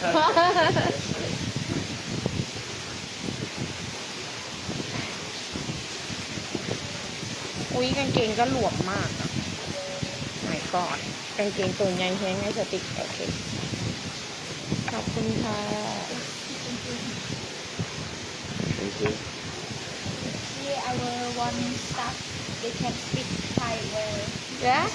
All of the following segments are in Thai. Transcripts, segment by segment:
อุ้ยกางเกงก็หลวมมากอะไม่กอดกางเกงตัวใหญ่แห้งไงสติกโอเค ขอบคุณค่ะ Thank you. Here our one staff, they can speak Thai well. Yeah?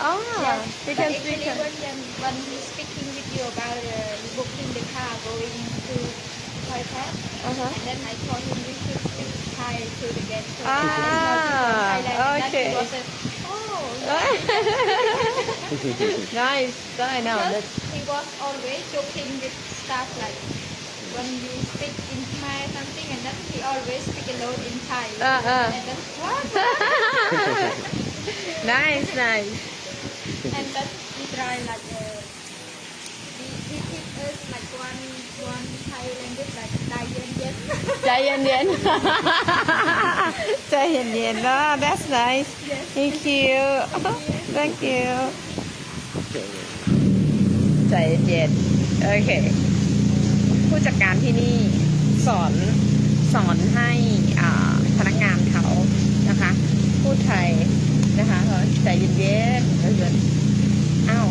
Oh, yeah. they But can actually speak. when, when, he's speaking with you about uh, booking the car going to Thai Park, Uh-huh. and then I told him we should speak Thai to the guest. So Ah, he doesn't to Thailand. And okay. was oh, nice. I know. because he was always joking with stuff like when you speak in Khmer something and then he always speak alone in Thai. Uh, uh. And then what? nice, nice. and then he try like uh, he, he teach us like one one Thai language like Thai yen yen. ใจเย็นๆใจเย็นๆนะ that's nice thank you thank you ใจเย็นโอเคผู้จัดการที่นี่สอนสอนให้อ่าพนักงานเขานะคะ พูดไทย นะคะเขาใจเย็นๆเพื่อนๆอ้าว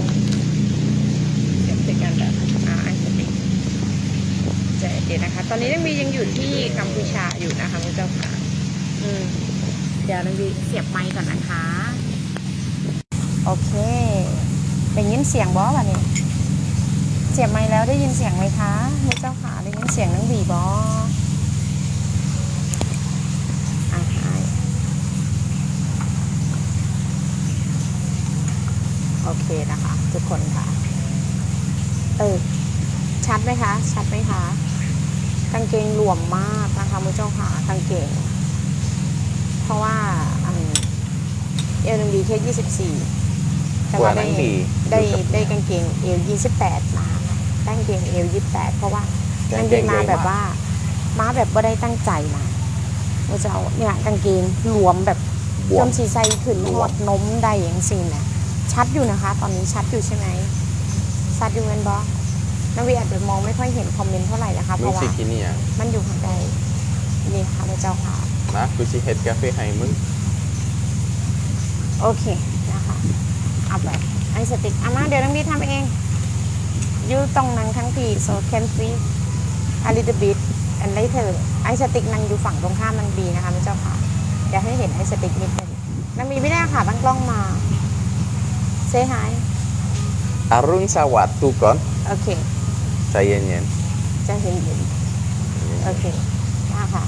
เสียงติดกันแบบอ่าไอสติใจเย็นนะคะ ตอนนี้นังบียังอยู่ที่กัมพูชาอยู่นะคะคุณเจ้าค่ะอืมเดี๋ยวนังบีเสียบไมค์ก่อนนะคะ โอเคได้ยินเสียงบอสวะเนี่ยเสียบไมค์แล้วได้ยินเสียงไหมคะคุณเจ้าค่ะได้ยินเสียงนังบีบออะให้ โอเคนะคะ ทุกคนค่ะ เออ ชัดไหมคะ ชัดไหมคะ กางเกงหลวมมากนะคะมือเจ้าค่ะกางเกง เพราะว่าอันเอลดีแค่ยี่สิบสี่แต่ว่าได้กว่านั้นดีได้ได้กางเกงเอลยี่สิบแปดมาได้กางเกงเอลยี่สิบแปดเพราะว่ากางเกงมาแบบว่ามาแบบว่าได้ตั้งใจมามือเจ้าเนี่ยกางเกงหลวมแบบบวจมนสีใสขึ้นหอดนมได้อย่างสินะ ชัดอยู่นะคะ ตอนนี้ชัดอยู่ใช่ไหมชัดอยู่เงินบอนาวีอาจจะมองไม่ค่อยเห็นคอมเมนต์เท่าไหร่นะคะเพมึงราะว่าสิกินนี่ยังมันอยู่ข้างในนี่ค่ะพระเจ้าค่ะ นะกูสิเฮ็ดกาแฟให้มึงโอเคนะคะเอาไปไอสติกอามาเดี๋ยวน้องบีทำเองอยูตรงนั้นทั้งที so can see a little bit and later ไอสติกนั่งอยู่ฝั่งตรงข้ามนางบีนะคะพระเจ้าค่ะ อยากให้เห็นไอสติกนิดนึงนางบีไม่ได้ค่ะตั้งกล้องมา say hi อรุณสวัสดิ์ทุกคนโอเคใจเย็นจะเห็นเห็นโอเคมาค่ะ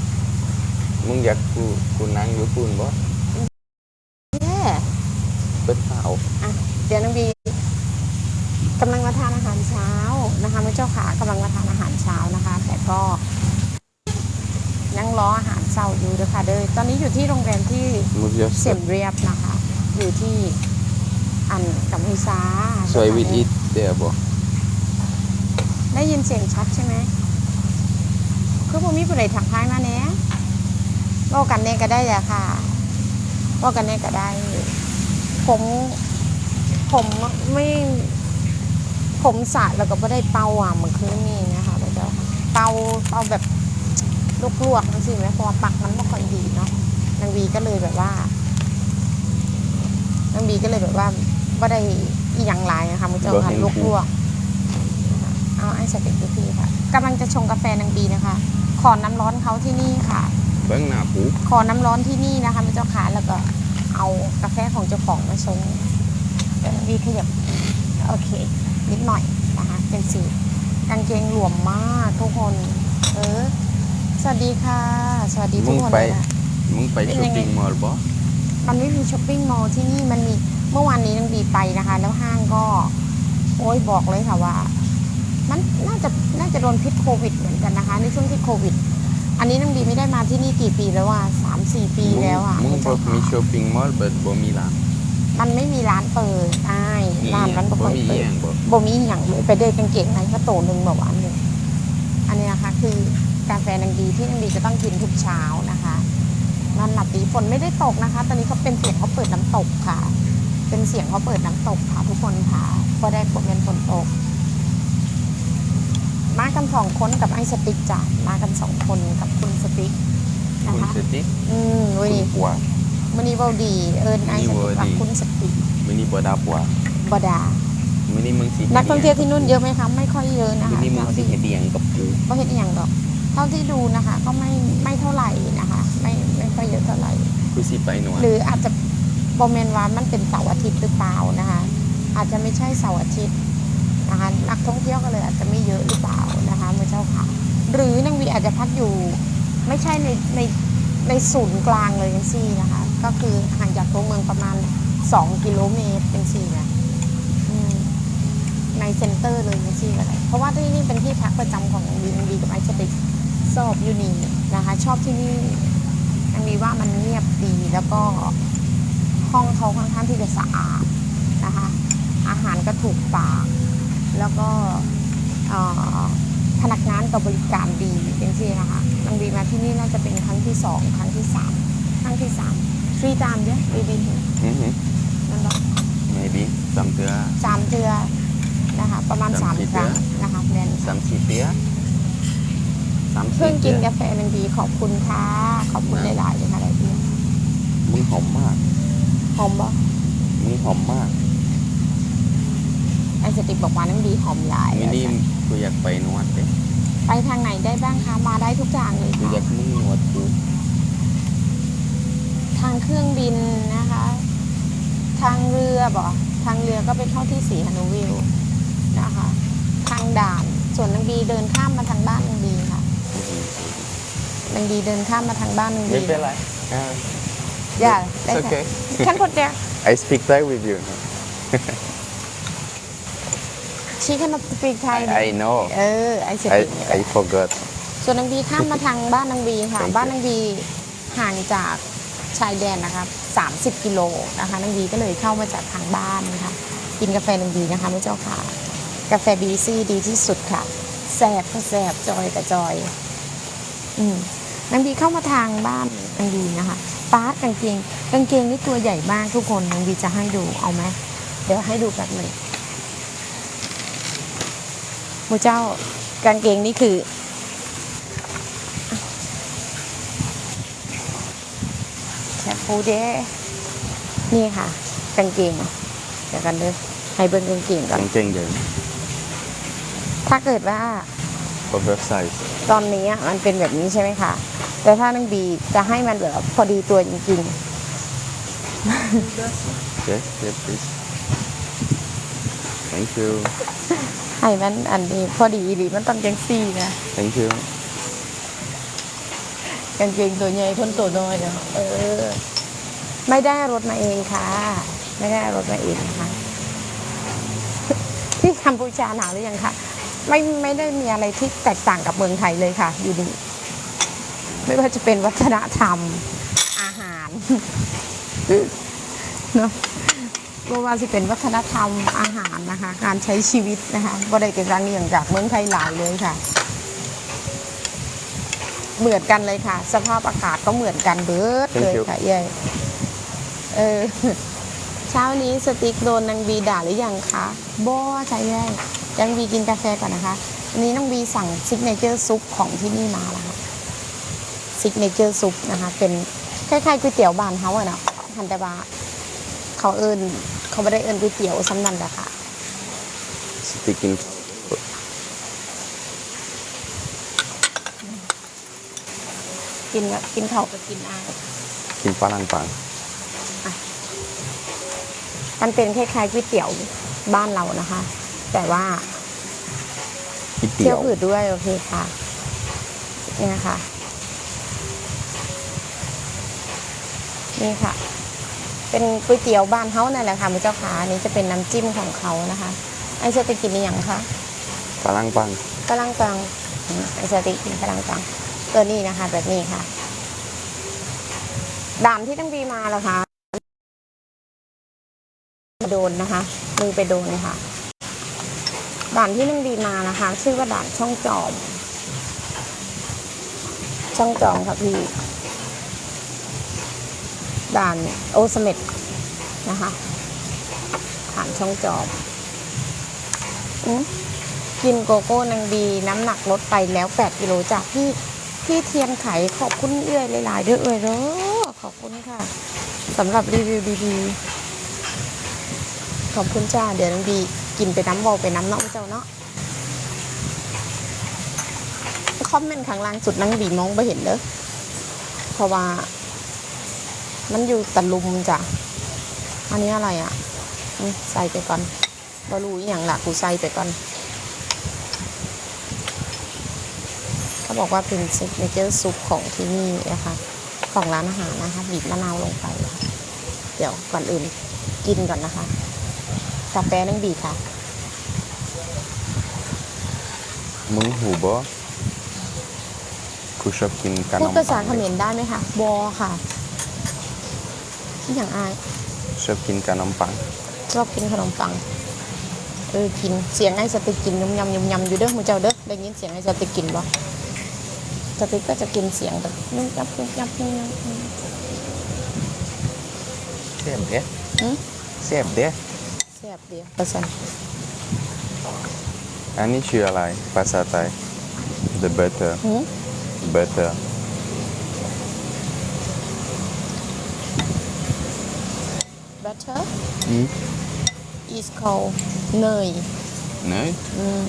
ๆมึงอยากกูกูนั่งอยู่คุณบ่เย้เปิดเผาอะเดี๋ยวน้องบีกำลังมาทานอาหารเช้านะคะแม่เจ้าขากำลังมาทานอาหารเช้านะคะ แต่ก็นั่งรออาหารเช้าอยู่ด้วยค่ะเด้อตอนนี้อยู่ที่โรงแรมที่มึงจะเสียมเรียบนะคะ อยู่ที่อันกัมพูชาสวยวิดอิทเดี๋ยวบ่ได้ยินเสียงชัดใช่ไหมคือผมมีผู้ใดถักทายมาเนี้ยว่ากันเน่ก็ได้แหละค่ะว่ากันเน่ก็ได้ ผมผมไม่ผมสระแล้วก็ไม่ได้เป่าอะเหมือนคืนนี้นะคะพระเจ้าค่ะเป่าเป่าแบบลวกๆนั่นสิไหมเพราะว่าปักมันไม่ค่อยดีเนาะนางวีก็เลยแบบว่า นางวีก็เลยแบบว่าไม่ได้อีหยังหลายนะคะพระเจ้าค่ะลวกๆนะคะเอาไอ้สเต็กดูพี่ค่ะกำลังจะชงกาแฟนางบีนะคะ ขอน้ำร้อนเขาที่นี่ค่ะเบิ่งหน้ากูขอน้ำร้อนที่นี่นะคะพระเจ้าค่ะแล้วก็เอากาแฟของเจ้าของมาชงเดี๋ยววีขยับโอเค นิดหน่อยนะคะเป็นสีกางเกงหลวมมากทุกคน เออ สวัสดีค่ะ สวัสดีทุกคนเลยนะมึงไปเป็นช้อยัปงไงปิ้งมอลล์บ่ มันไม่มีช้อปปิ้งมอลล์ที่นี่มันมีเมื่อวานนี้นังบีไปนะคะ แล้วห้างก็ โอ้ยบอกเลยค่ะว่า มันน่าจะน่าจะโดนพิษโควิดเหมือนกันนะคะ ในช่วงที่โควิด อันนี้นังบีไม่ได้มาที่นี่กี่ปีแล้วว่าสามสี่ปีแล้วอะมึงบ่มีช้อปปิ้งมอลล์เบิดบ่มีร้านมันไม่มีร้านเปิดใช่ร้านมันบ่บ่ค่อยมีเปิอีดหยังบ่บ่มีอย่างเลยไปเดินกางเกงในก็โตหนึ่งแบบวานหนึ่งอันนี้นะคะ คือกาแฟนังดีที่นังดีจะต้องกินทุกเช้านะคะ นอนหลับดีฝนไม่ได้ตกนะคะ ตอนนี้เขาเป็นเสียงเขาเปิดน้ำตกค่ะ เป็นเสียงเขาเปิดน้ำตกค่ะทุกคนค่ะก็ได้โมเมนฝนตก มากันสองคนกับไอ้สติ๊กจ้ะมากันสองคนกับคุณสติ๊กนะคุณคะ สติ๊กอืมคุวันณนี้ปัววันนี้เบาดีเอิญไอ้สติ๊กวันนี้เว้กับยดีคุณสติ๊กมื้อนี้บ่ดาปัวบดามื้อนี้มึงสินักท่องเที่ยวที่นู่นเยอะไหมคะไม่ค่อยเยอะนะมื้อคะนี้มึงเท่าสิที่เฮ็ดเดียงกับปูก็เห็นอย่างดอก เท่าที่ดูนะคะก็ไม่ไม่เท่าไหร่นะคะ ไม่ไม่ค่อยเยอะเท่าไหร่ คือสิไปหนวดหรืออาจจะโมเมนว่ามันเป็นเสาร์อาทิตย์หรือเปล่านะคะ อาจจะไม่ใช่เสาร์อาทิตย์นะคะนักท่องเที่ยวก็เลยอาจจะไม่เยอะหรือเปล่านะคะเมื่อเจ้าค่ะ หรือนางวีอาจจะพักอยู่ ไม่ใช่ในในในศูนย์กลางเลยยังซี่นะคะ ก็คือห่างจากตัวเมืองประมาณ 2 กิโลเมตรเป็นสี่นะอืมในเซ็นเตอร์เลยยังซี่ก็ได้เพราะว่าที่นี่เป็นที่พักประจำของนางวีนางวีกับไอซ์สติก ชอบอยู่นี่นะคะ ชอบที่นี่นางวีว่ามันเงียบดีแล้วก็ห้องเขาค่อนข้างที่จะสะอาดนะคะ อาหารก็ถูกปาก แล้วก็เอ่อพนักงานก็บริการดีเป็นที่นะคะนางวีมาที่นี่น่าจะเป็นครั้งที่สองครั้งที่สามครั้งที่สามทรีตามเนี่ยวีบีอือฮึนั่นแหละ maybe สามเทื่อสามเทือนะคะ ประมาณสามสามสี่ครั้งเทื่อนะคะแมนสามสี่เทื่อ สามเพิ่สี่งกิเทื่นอกาแฟนันดีขอบคุณค่ะขอบคุณหลายๆเลยค่ะหลายเพื่อนมึงหอมมาก หอมบ่มึงหอมมากไอสติกบอกว่านันดีหอมหลายมื้อนี้กูอยากไปหนวดเด้ไปทางไหนได้บ้างคะมาได้ทุกทางเลยกูอยาค่ะกมึงหนวดกูทางเครื่องบินนะคะ ทางเรือบ่ทางเรือก็ไปเข้าที่สีฮานุวิวนะคะ ทางด่านส่วนนางดีเดินข้ามมาทางบ้านนางดีค่ะอือฮึ นางดีเดินข้ามมาทางบ้านนางดี ไม่เป็นไรอ่าอย่าได้ It's ค่ะ okay ฉันคนเดียว I speak Thai with you ชีขนมปีกไทย I know เออ ไอเส I ติ I forgot ส่วนนางบีข้ามมาทางบ้านนางบีค่ะ Thank you บ้านนางบีห่างจากชายแดนนะคะ30 กิโลนะคะนางบีก็เลยเข้ามาจากทางบ้านนะคะกินกาแฟนางบีนะคะแม่เจ้าค่ะ กาแฟบีซี่ดีที่สุดค่ะแสบก็แสบจอยกับจอย อืม นางบีเข้ามาทางบ้านนางบีนะคะปาร์ตกางเกงกางเกงนี่ตัวใหญ่มากทุกคนนางบีจะให้ดูเอาไหมเดี๋ยวให้ดูแบบหนึ่งมูเจ้ากางเกงนี่คือแชมพูเด้นี่ค่ะ กางเกงเดี๋ยวกันเด้อให้เบิ้งกางเกงก่อนกางเกงใหญ่ถ้าเกิดว่า oversize ตอนนี้มันเป็นแบบนี้ใช่ไหมคะ แต่ถ้านางบีจะให้มันแบบพอดีตัวจริง yes yes please thank you ๆ ให้มันอันนี้พอดีหรือมันต้องยังซี่นะ thank you กางเกงตัวใหญ่คนตัวน้อยเนาะเออ ไม่ได้รถมาเองค่ะ ไม่ได้รถมาเองนะคะที่กัมพูชาหนาวหรือยังคะไม่ไม่ได้มีอะไรที่แตกต่างกับเมืองไทยเลยค่ะ อยู่ดี ไม่ว่าจะเป็นวัฒนธรรมอาหารเนาะก็ว่าจะเป็นวัฒนธรรมอาหารนะคะ การใช้ชีวิตนะคะบ่ได้เป็นการเลี่ยงจากเมืองไทยหลายเลยค่ะ เหมือนกันเลยค่ะ สภาพอากาศก็เหมือนกันเบิดเลยค่ะเย้ยเออเช้านี้สติ๊กโดนนางบีด่าหรือยังคะบ่ใช่เย้ยยังบีกินกาแฟก่อนนะคะวันนี้น้องบีสั่งซิกเนเจอร์ซุปของที่นี่มาแล้วค่ะ ซิกเนเจอร์ซุปนะคะ เป็นคล้ายๆก๋วยเตี๋ยวบ้านเขาอะเนาะฮันแต่ว่าเขาเอิญเขาไม่ได้เอิญก๋วยเตี๋ยวซ้ำนั่นแหละค่ะ sticking กินแบบกินเขาวก็กินอายกินฝรั่งปังมันเป็นคล้ายๆก๋วยเตี๋ยวบ้านเรานะคะ แต่ว่าก๋วยเที่เตี๋ยยวว อืดด้วยโอเคค่ะ เนี่ยค่ะ นี่ค่ะ เป็นก๋วยเตี๋ยวบ้านเขานั่นแหละค่ะมือเจ้าขาอันนี้จะเป็นน้ำจิ้มของเขานะคะ ไอเชติกินนี่ยังคะฝรั่งปังกำลังกลางอืมไอเชติกินกำลังกลางตัวนี้นะคะ แบบนี้ค่ะ ด่านที่ตั้งบีมาแล้วค่ะโดนนะคะ มือไปโดนค่ะ ด่านที่นั่งดีมานะคะ ชื่อว่าด่านช่องจอม ช่องจอมค่ะพี่ ด่านโอสเมดนะคะผ่านช่องจอบอกินโกโก้นางบีน้ำหนักลดไปแล้ว 8 กิโลจากพี่พี่เทียนไขขอบคุณเอื้อยหลายๆด้อเอื้อยเด้อขอบคุณค่ะสำหรับรีวิวดีๆขอบคุณจ้าเดี๋ยวนางบีกินไปน้ำบอลไปน้ำเนาะเจ้าเนาะคอมเมนต์ข้างล่างสุดนางบีมองไปเห็นเด้อเพราะว่า มันอยู่ตะลุมจ้ะ อันนี้อะไรอะอืมใส่ไปก่อนบรู้อหย่างละกูใส่ไปก่อน เขาบอกว่าเป็นซิกเนเจอร์ซุปของที่นี่นะคะของร้านอาหารนะคะ บีบมะนาวลงไปค่ะเดี๋ยวก่อนอื่นกินก่อนนะคะกาแฟนึ่งบีบค่ะ มึงหูบ่กูชอบกินขนพูดมภาษาปังเขมรได้ไหมคะบอค่ะที่ อย่างอายชอบกินขนมปัง ชอบกินขนมปัง เออกินเสียงไอ้สติกกินยำยำยำยำอยู่เด้อมึงเจ้าเด้อได้ยินเสียงไอ้สติกกินบ่สติกก็จะกินเสียงแบบยุ่งยับยุ่งยับยุ่งยับเสียบเด้หืมเสียบเด้แซ่บเดียวประสันอันนี้ชื่ออะไรภาษาไทย the butter หืม butter butter อืม is called เนยเนยอืม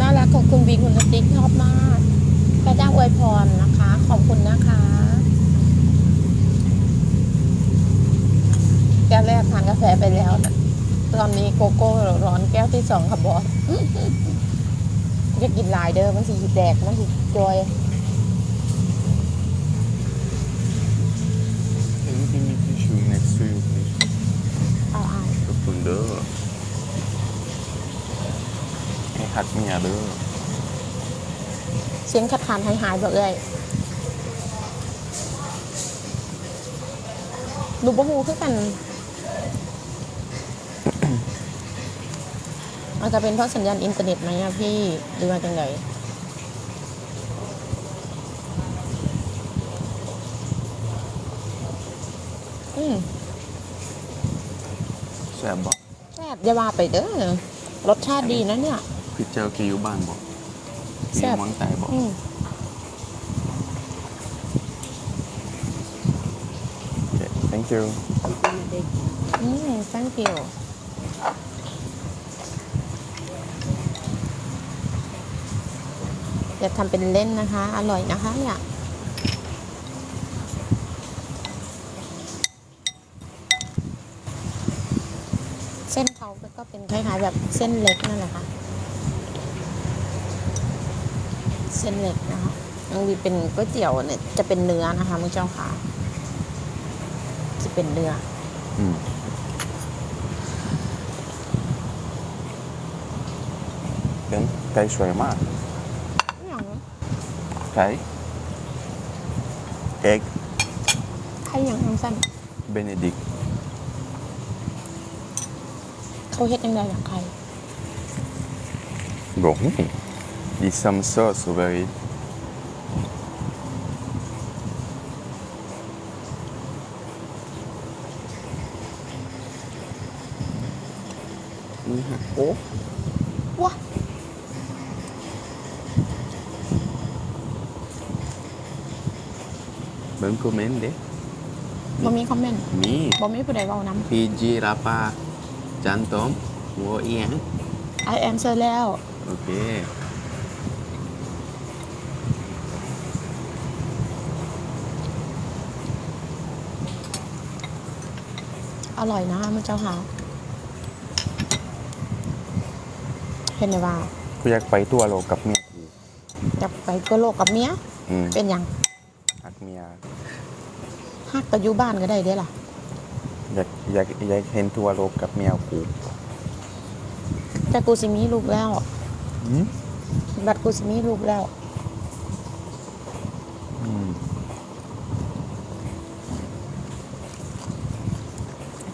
น่ารักของคุณบีคุณสติ๊กชอบมากพระเจ้าอวยพรนะคะ ขอบคุณนะคะแก้วแรกทานกาแฟไปแล้วนะตอนนี้โกโก้ร้อนแก้วที่สองค่ะบอส จะกินหลายเด้อมันสีแดกมันสีจอย Can you give me tissue next to you please เอาอายขอบคุณเด้อให้หักเมียเด้อเสียงขัดขานหายหายๆแบบเลยดูบ่ฮูคือกัน อาจจะเป็นเพราะสัญญาณอินเทอร์เน็ตไหมอะพี่หรือว่าจังไงอืมแซ่บบ่แซ่บอย่าว่าไปเด้อรสชาติดีนะเนี่ยพี่เจ้าที่อยู่บ้านบ่แซ่อบยู่เมืองไทยบ่อืมโอเค thank you อืม thank you อย่าทำเป็นเล่นนะคะ อร่อยนะคะเนี่ยเส้นเขาก็เป็นคล้ายๆแบบเส้นเล็กนั่นแหละค่ะ เส้นเล็กนะคะมันมีเป็นก๋วยเตี๋ยวเนี่ยจะเป็นเนื้อนะคะมึงเจ้าค่ะ จะเป็นเนื้ออืมเป็นไก่สวยมาก ไก่เอ็กใครอย่างนั้นสั้นเบเนดิกเขาเฮ็ดยังไงอย่างใคร Bon, with some sauce over it. Mhm. Oh, ว้า belum komen deh. บ่มีคอมเมนต์ Mi, บ่มีผู้ใดเว้านำ PG Rapa Cantom, Wo Iang. I answer แล้ว Oke. อร่อยนะมึงเจ้าค่ะเห็นไหมว่า Aku อยากไปตัวโลกกับเมียกูจะไปก็โลกกับเมีย อืมเป็นหยังหักเมีย ฮักไปอยู่บ้านก็ได้เด้ล่ะ อยากอยากอยากเห็นตัวโลกกับเมียกูแต่กูสิมีลูกแล้ว อืมบัดกูสิมีลูกแล้ว อืม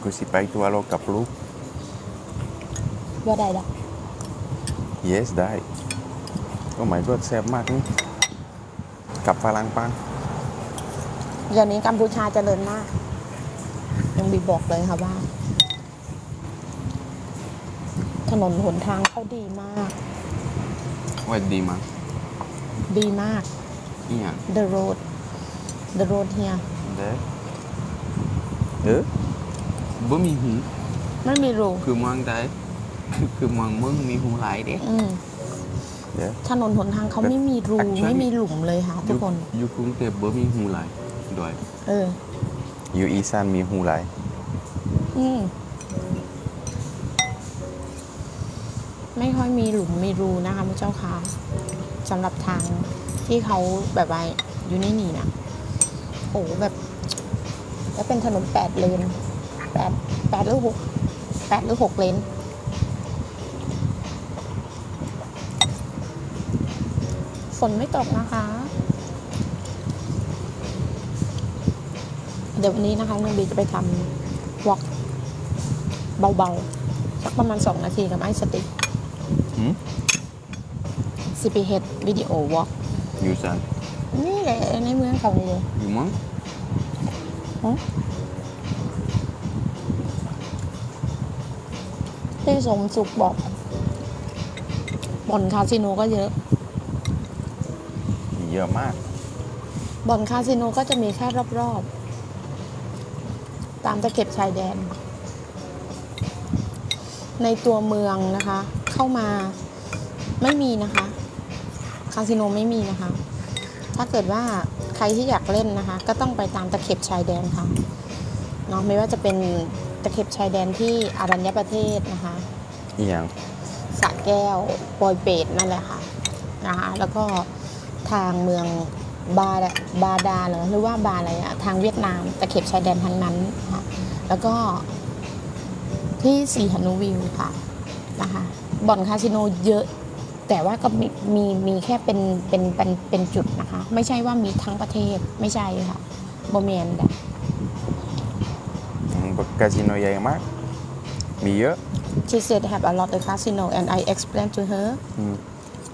กูสิไปตัวโลกกับลูก ว่าได้ดอก yes ได้โอ้ my god แซ่บมากนี่กับฝรั่งปัง เดี๋ยวนี้กัมพูชาเจริญมาก ยังบีบอกเลยค่ะว่า ถนนหนทางเขาดีมาก ว่าดีมาก ดีมากนี่อะ the road the road here เด้อเออบ่มีหูไม่มีรูคือเมืองไทยคือเมืองมึงมีหูหลายเด้อืมเด้อถนนหนทางเขาไม่มีรู Actually ไม่มีหลุมเลยค่ะทุกคน อยู่กรุงเทพบ่มีหูหลาย ด้วย เออ อยู่อีสานมีหูหลายอืมไม่ค่อยมีหลุมมีรูนะคะพระเจ้าค่ะสำหรับทางที่เขาแบบว่าอยู่ในนี่นะโอ้แบบ แล้วเป็นถนนแปดเลนแปดแปดหรือหกแปดหรือหกเลนฝนไม่ตกนะคะ เดี๋ยววันนี้นะคะน้องบีจะไปทำวอล์กเบาๆ สักประมาณ 2 นาทีกับไอ้สติ๊กหืมสิไปเฮ็ดวิดีโอวอล์กอยู่ซานนี่แหละในเมืองเขานี่เลยอยู่เมืองที่สมสุขบอกบ่อนคาสิโนก็เยอะ เยอะมาก บ่อนคาสิโนก็จะมีแค่รอบๆ ตามตะเข็บชายแดน ในตัวเมืองนะคะ เข้ามาไม่มีนะคะคาสิโนไม่มีนะคะ ถ้าเกิดว่าใครที่อยากเล่นนะคะ ก็ต้องไปตามตะเข็บชายแดนค่ะเนาะไม่ว่าจะเป็นตะเข็บชายแดนที่อารัญญประเทศนะคะอีหยังสระแก้วปอยเปตนั่นแหละค่ะนะคะแล้วก็ทางเมือง บาบาดาเหรอหรือว่าบาอะไรอะทางเวียดนามตะเข็บชายแดนทั้งนั้นนะคะแล้วก็ที่สีหนุวิวค่ะนะคะบ่อนคาสิโนเยอะ แต่ว่าก็มีมีมีแค่เป็นเป็นเป็นเป็นจุดนะคะ ไม่ใช่ว่ามีทั้งประเทศไม่ใช่ค่ะโบเมนดะอืมคาสิโนใหญ่มาก มีเยอะ She said have a lot of casino and I explained to her อืม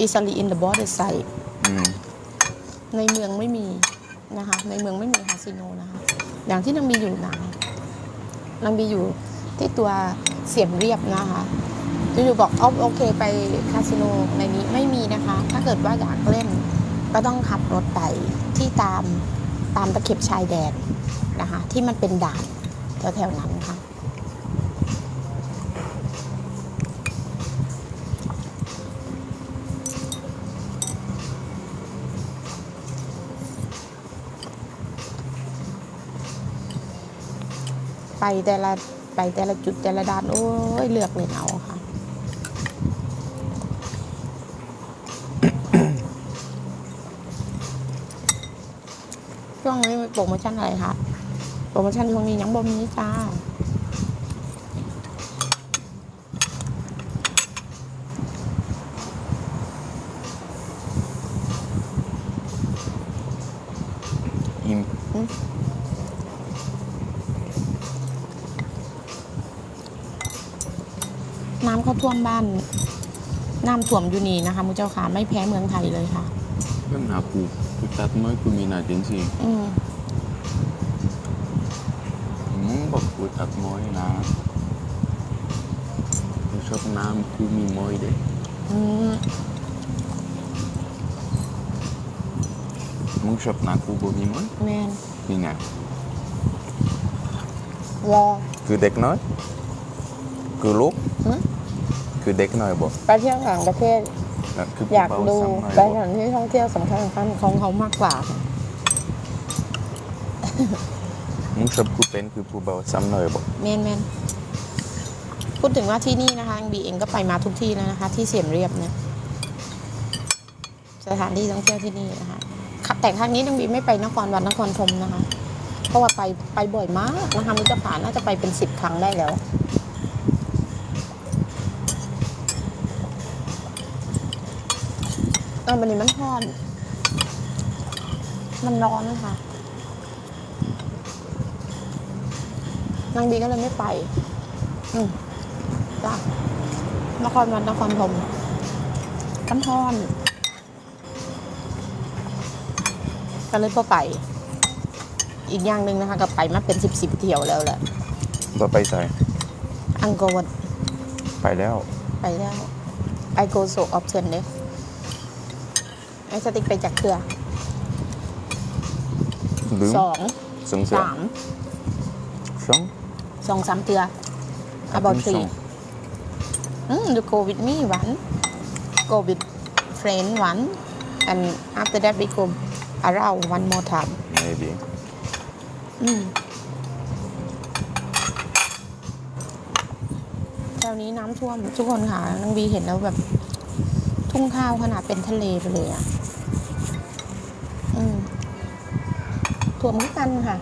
easily in the border side อืม ในเมืองไม่มีนะคะในเมืองไม่มีคาสิโนนะคะอย่างที่นางบีอยู่หนะนางบีอยู่ที่ตัวเสียมเรียบนะคะอยู่ๆบอกอ๋อโอเคไปคาสิโนในนี้ไม่มีนะคะ ถ้าเกิดว่าอยากเล่นก็ต้องขับรถไปที่ตามตามตะเข็บชายแดนนะคะ ที่มันเป็นด่านแถวๆนั้นค่ะ ไปแต่ละไปแต่ละจุดแต่ละด้านโอ้ยเลือกเลยเอาค่ะช่วงนี้มีโปรโมชั่นอะไรคะโปรโมชั่นช่วงนี้ยังบ่มีจ้า อิ่ม น้ำเข้า ท่วมบ้านน้ำท่วมอยู่นี่นะคะมุเจ้าค่ะไม่แพ้เมืองไทยเลยค่ะเพิ่งหาปูปูตัดไม้กูมีนาเจนซีอืมมึงบอกกูตัดไม้นะกูชอบน้ำกูมีไม้เด้อืมมึงชอบน้ำกูบ่มีไม้แมนนี่ไงวอคือเด็กน้อยคือลูกหึ คือเด็กน้อยบ่ไปเที่ยวต่างประเทศแล้วคืออยากเบาดูซ้ำหน่อยบ่ไปสถานที่ท่องเที่ยวสำคัญสำคัญของเขามากกว่ามึงชอบกูเป็นคือผู้เบาซ้ำหน่อยบ่แมนแมนพูดถึงว่าที่นี่นะคะบีเองก็ไปมาทุกที่แล้วนะคะ ที่เสียมเรียบเนี่ยสถานที่ท่องเที่ยวที่นี่นะคะค่ะแต่ครั้งนี้นางบีไม่ไปนครวัดนครธมนะคะ เพราะว่าไปไปบ่อยมากนะคะมิตรผาน่าจะไปเป็นสิบครั้งได้แล้ว เออวันนี้มันร้อนมันร้อนนะคะนางบีก็เลยไม่ไป อืมจ้ะนครวัดนครธมกันทอนก็เลยพอไป อีกอย่างหนึ่งนะคะก็ไปมาเป็นสิบสิบเที่ยวแล้วแหละบ่ไปใส่อังกอร์วัดไปแล้ว ไปแล้ว I go so often เด้ไอสติ๊กไปจากเครือลืมสองสงเสือสามสองสองสามเทือ about ส three องอืม you go with me one go with friend one and after that we go around one more time maybe อืมแถวนี้น้ำท่วมทุกคนค่ะน้องบีเห็นแล้วแบบ ทุ่งข้าวขนาดเป็นทะเลไปเลยอะ ท่วมเหมือนกันค่ะ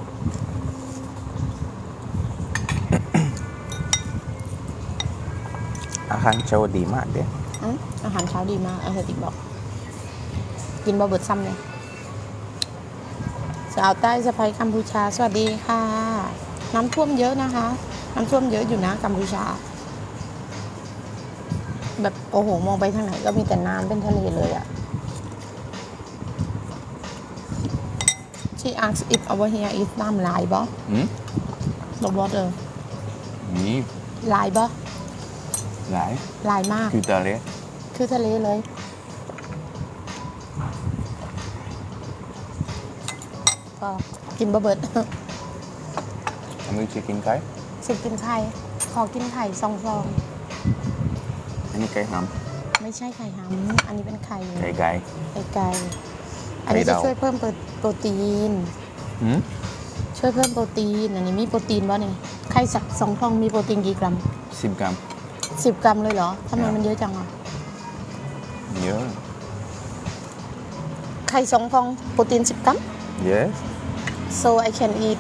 อาหารเช้าดีมากเด้อืมอาหารเช้าดีมากอาเฮติกบอก กินบะเบิดซ้ำเลยสาวใต้สะพายกัมพูชา สวัสดีค่ะ น้ำท่วมเยอะนะคะ น้ำท่วมเยอะอยู่นะกัมพูชา แบบโอ้โห มองไปทางไหนก็มีแต่น้ำเป็นทะเลเลยอะ She asks if over here is น้ำลายบ่หืม the water นี่ลายบ่ หลายลายมาก คือทะเลคือทะเลเลย ก็กินบะเบิดอันนี้จะกินไก่สิกินไข่ ขอกินไข่ซองฟอง อันนี้ไก่หไม่ใช่ไข่หำอันนี้เป็นไข่ำไก่ไก่ไข่ไก่ อันนี้ไข่จะดาวช่วยเพิ่มโปรตีนหืมช่วยเพิ่มโปรตีน อันนี้มีโปรตีนบ่เนี่ยไข่สักสองฟองมีโปรตีนกี่กรัมสิบกรัมสิบกรัมเลยเหรอทำไมครับมันเยอะจังอะเยอะไข่สองฟองโปรตีนสิบกรัม yes so I can eat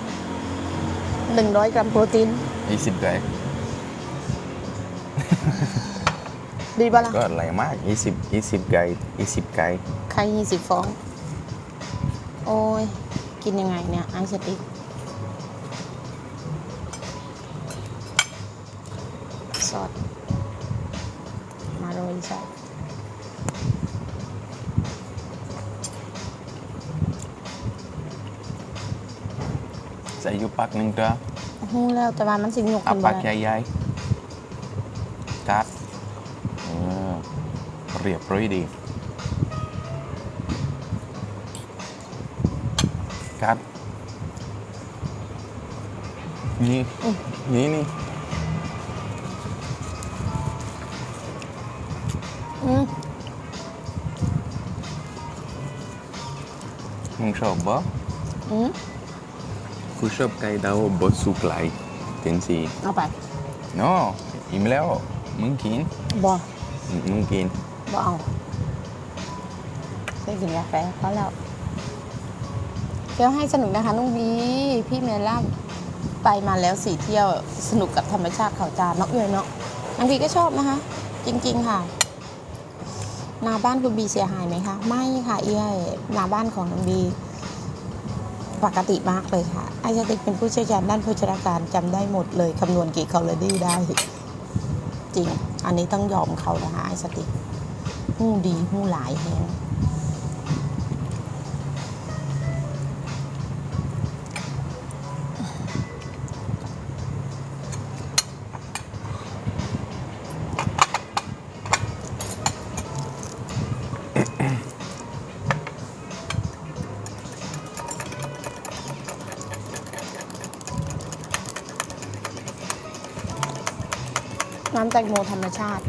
หนึ่งร้อยกรัมโปรตีนยี่สิบไก่ดีป่ะล่ะก็หลายมากยี่สิบยี่สิบไก่ยี่สิบไก่ไข่ยี่สิบฟองโอ้ย กินยังไงเนี่ย ไอสติ๊กซอสมาโรยใส่ใส่อยู่ปักหนึ่งตัวหูแล้วแต่ว่ามันสิหยกเอาขึ้นปัมากใหญ่ๆกัดเออเรียบร้อยดี กัดนี่นี่นี่อืมมึงชอบบ่อืมกูชอบไก่ดาวบดสุกไหลเต็นสีเอาไปโนอิ่มแล้ว มึงกินบออืมมึงกินบอเอาได้กินกาแฟเพราะแล้ว เที่ยวให้สนุกนะคะนุ่งบีพี่เมล่าไปมาแล้วสี่เที่ยวสนุกกับธรรมชาติเขาจานเนาะเอื้อยเนาะบางทีก็ชอบนะคะ จริง ๆ ค่ะนาบ้านคุณบีเสียหายไหมคะ ไม่ค่ะเอื้อยนาบ้านของน้องบีปกติมากเลยค่ะไอจะติกเป็นผู้เชี่ยวชาญด้านโภชนาการจำได้หมดเลยคำนวณกี่แคลอรี่ได้ จริง อันนี้ต้องยอมเขานะคะไอสติกหู้ดีหู้หลายแฮง น้ำแตงโมธรรมชาติ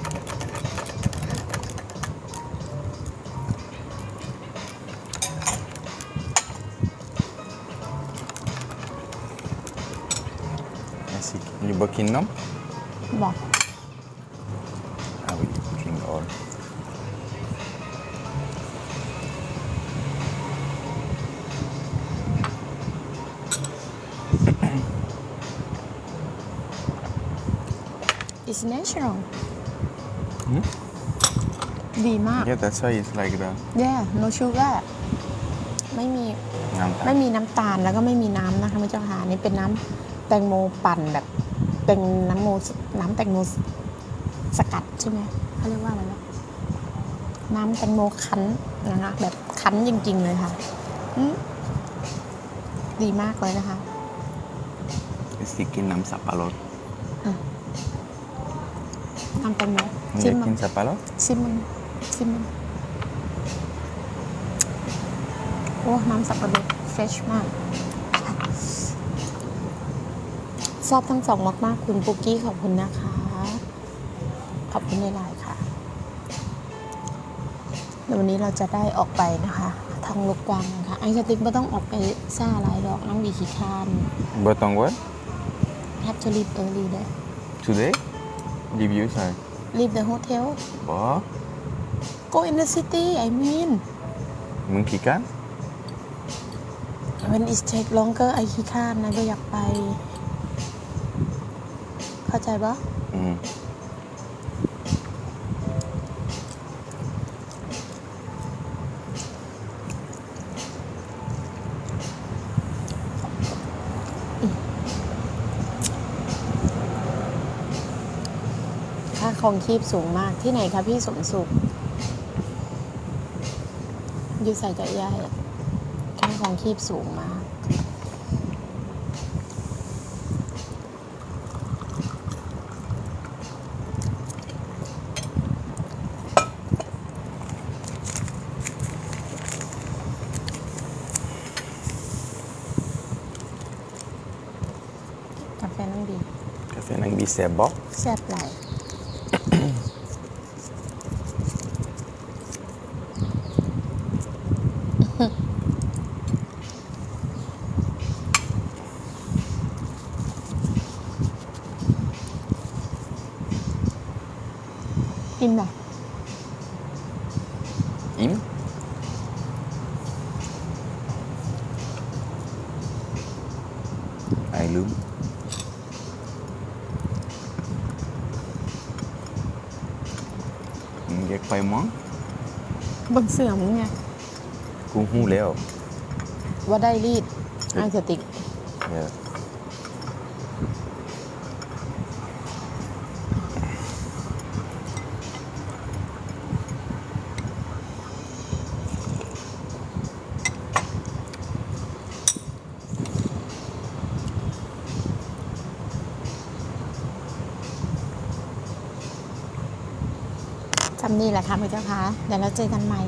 Assim, you book in nom? บอก I will drink all. It's natural Hmm? ดีมาก Yeah, that's why it's like that. yeah no sugar ไม่มี น้ำตาลไม่มีน้ำตาลแล้วก็ไม่มีน้ำนะคะไม่เจ้าค่ะอันนี่เป็นน้ำแตงโมปั่นแบบ เป็นน้ำโมน้ำแตงโมสกัดใช่ไหมเขาเรียกว่าอะไรนะน้ำแตงโมคั้นนะคะแบบคั้นจริง ๆ เลยค่ะอืมดีมากเลยนะคะสิกินน้ำสับปะรด ทำเป็นไหมมึงอชิยามกมักินนสับปะรดชิมมันชิมมันโอ้ น้ำสับปะรดเฟรชมาก ชอบทั้งสองมาก ๆ คุณปุกกี้ขอบคุณนะคะ ขอบคุณในไลน์ค่ะเดี๋ยววันนี้เราจะได้ออกไปนะคะทางลูกกวางนะคะไอ้สติ๊กไม่ต้องออกไปซ่าอะไรหรอกน้องบีขี้คร้านเบอร์ตองวะ have to leave early เลย today leave you ใช่ leave the hotel บอ go in the city I mean มึงขี้กัน when it take longer ไอขี้คร้านนะไม่อยากไป เข้าใจปะ ค่าครองชีพสูงมากที่ไหนคะพี่สมสุข อยู่ใส่กับยายอะค่าครองชีพสูงมากกาแฟน้องดีกาแฟนังบีแซบบอกแซ่บไหลาย อิ่มไอ้ลืมมึงอยากไปมั้งบนเสื่อมึงไงกูหูแล้วว่าได้รีดไอสติกเค่ะค่ะพี่เจ้าคะเดี๋ยวเราเจอกันใหม่